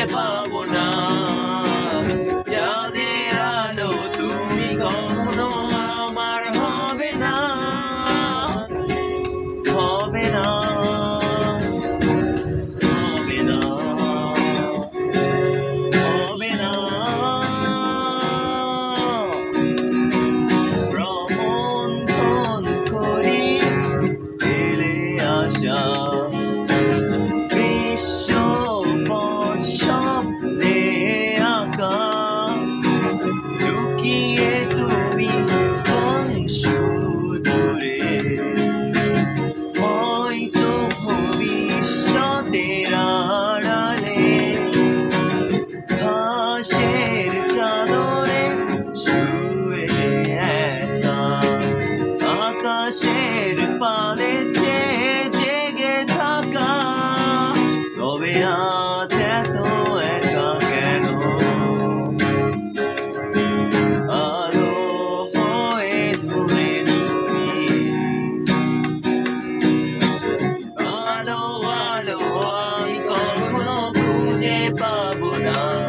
খুঁজে আশ্রাতের আড়ালে চাদরে শুয়ে একা আকাশের পালে আলো আমি কখনো খুঁজে পাবো না।